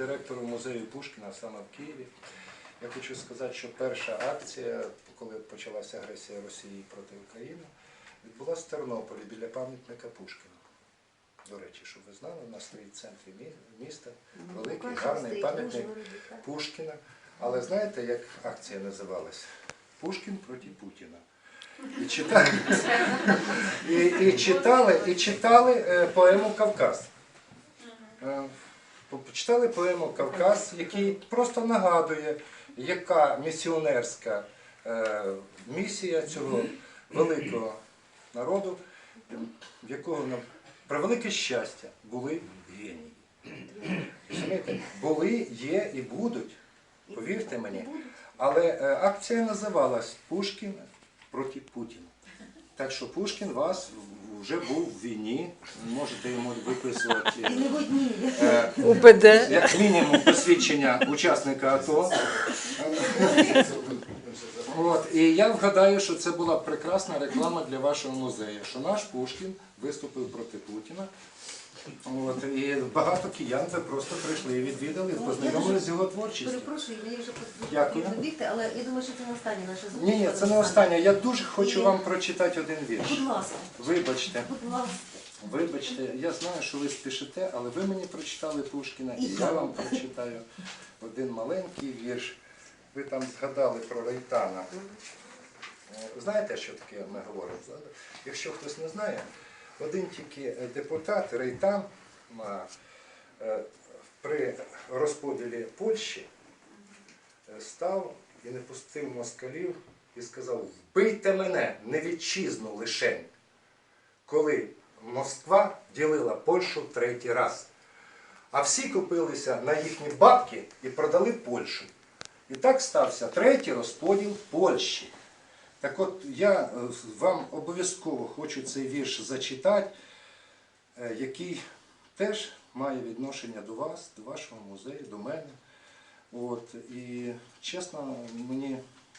директору музею Пушкіна саме в Києві. Я хочу сказати, що перша акція, коли почалася агресія Росії проти України, відбулася в Тернополі біля пам'ятника Пушкіна. До речі, щоб ви знали, у нас стоїть в центрі міста великий, гарний пам'ятник Пушкіна. Але знаєте, як акція називалась? Пушкін проти Путіна. І читали, і, і читали, і читали е, поему Кавказ. Почитали поему Кавказ, який просто нагадує, яка місіонерська е, місія цього великого народу, в якого нам превелике щастя були генії. Розумієте? Були, є і будуть, повірте мені. Але е, акція називалась Пушкін проти Путіна. Так що Пушкін вас вже був в війні, можете йому виписувати. Е, УПД. як мінімум посвідчення учасника АТО. От, і я вгадаю, що це була прекрасна реклама для вашого музею, що наш Пушкін виступив проти Путіна. От, і багато киян ви просто прийшли і відвідали, познайомилися з його творчістю. Перепрошую, мені вже Дякую. потрібно бігти, але я думаю, що це не останнє наше зустріч. Ні, ні, це не останнє. Я дуже хочу вам прочитати один вірш. Будь ласка, Вибачте. будь ласка. Вибачте, я знаю, що ви спішите, але ви мені прочитали Пушкіна, і я вам прочитаю один маленький вірш. Ви там згадали про Рейтана. Е, Знаєте, що таке ми говоримо? Якщо хтось не знає, один тільки е, депутат Рейтан е, при розподілі Польщі е, став і не пустив москалів і сказав: вбийте мене, не вітчизну лишень коли Москва ділила Польщу третій раз. А всі купилися на їхні бабки і продали Польщу. І так стався третій розподіл Польщі. Так от я е, вам обов'язково хочу цей вірш зачитати, е, який теж має відношення до вас, до вашого музею, до мене. От, і чесно, мені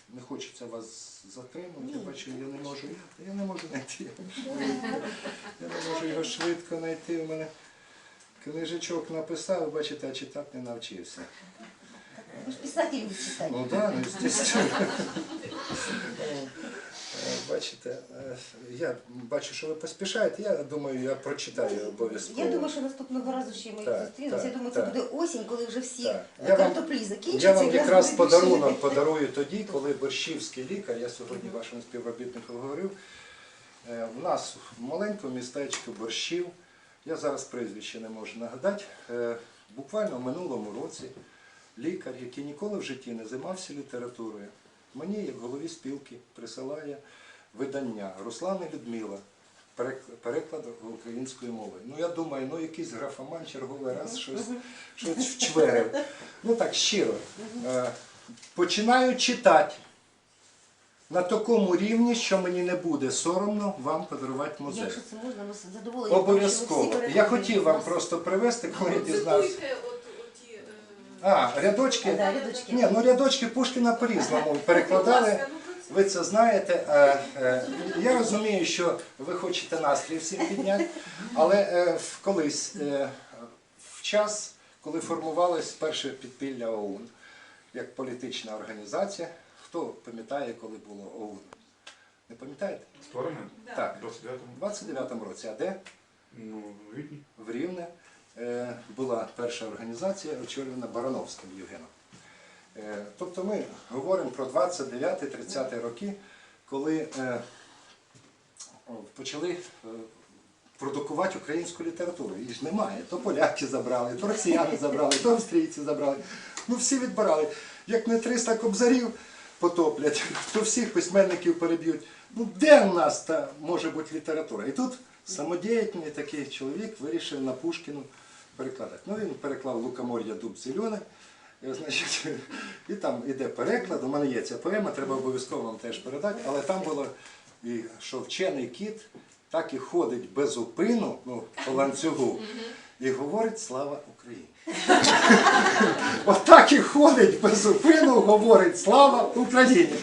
не хочеться вас затримати. Я бачу, я не можу, я не можу знайти. Я не можу його швидко знайти. У мене книжечок написав, бачите, а читати не навчився. Ви ж писатель не читаєте. Ну так, ну, звісно. Бачите, е, я бачу, що ви поспішаєте. Я думаю, я прочитаю обов'язково. Я думаю, що наступного разу ще ми Так, зустрінемося. Я думаю, це так. буде осінь, коли вже всі Так. Я вам- картоплі закінчаться. Я вам і в нас якраз буде більше подарунок людей. подарую тоді, коли борщівський лікар, я сьогодні вашому співробітнику говорив, е, в нас в маленькому містечку борщів, я зараз прізвище не можу нагадати, е, буквально в минулому році лікар, який ніколи в житті не займався літературою, мені, як голові спілки, присилає видання Руслана Людмила. перек- Переклад українською мовою. Ну я думаю, ну якийсь графоман черговий раз щось, щось вчверив. Ну так щиро. Е, Починаю читати на такому рівні, що мені не буде соромно вам подарувати музей. Якщо це можна, ми з задоволенням. Обов'язково. Я хотів вам просто привезти, коли я дізнався. Е, А, рядочки. Рядочки. Ні, ну рядочки Пушкіна по-різному перекладали. Ви це знаєте. Е, е, Я розумію, що ви хочете настрій всім підняти, але е, колись, в час, коли формувалось перше підпілля ОУН як політична організація, хто пам'ятає, коли було ОУН? Не пам'ятаєте? Створено? Так, В 29-му? році. А де? Ну, в Відні. в Рівне була перша організація, очолювана Барановським Євгеном. Е, Тобто ми говоримо про 29-30 роки, коли е, почали е, продукувати українську літературу. Її ж немає. То поляки забрали, то росіяни забрали, то австрійці забрали. Ну всі відбирали. Як не 300 кобзарів потоплять, то всіх письменників переб'ють. Ну де в нас та може бути література? І тут самодіятельний такий чоловік вирішив на Пушкіну перекладати. Ну він переклав Лукомор'я Дуб Зелений. Значить, і там іде переклад. У мене є ця поема, треба обов'язково вам теж передати. Але там було, що вчений кіт так і ходить без упину ну, по ланцюгу і говорить слава Україні. Отак і ходить без упину, говорить слава Україні.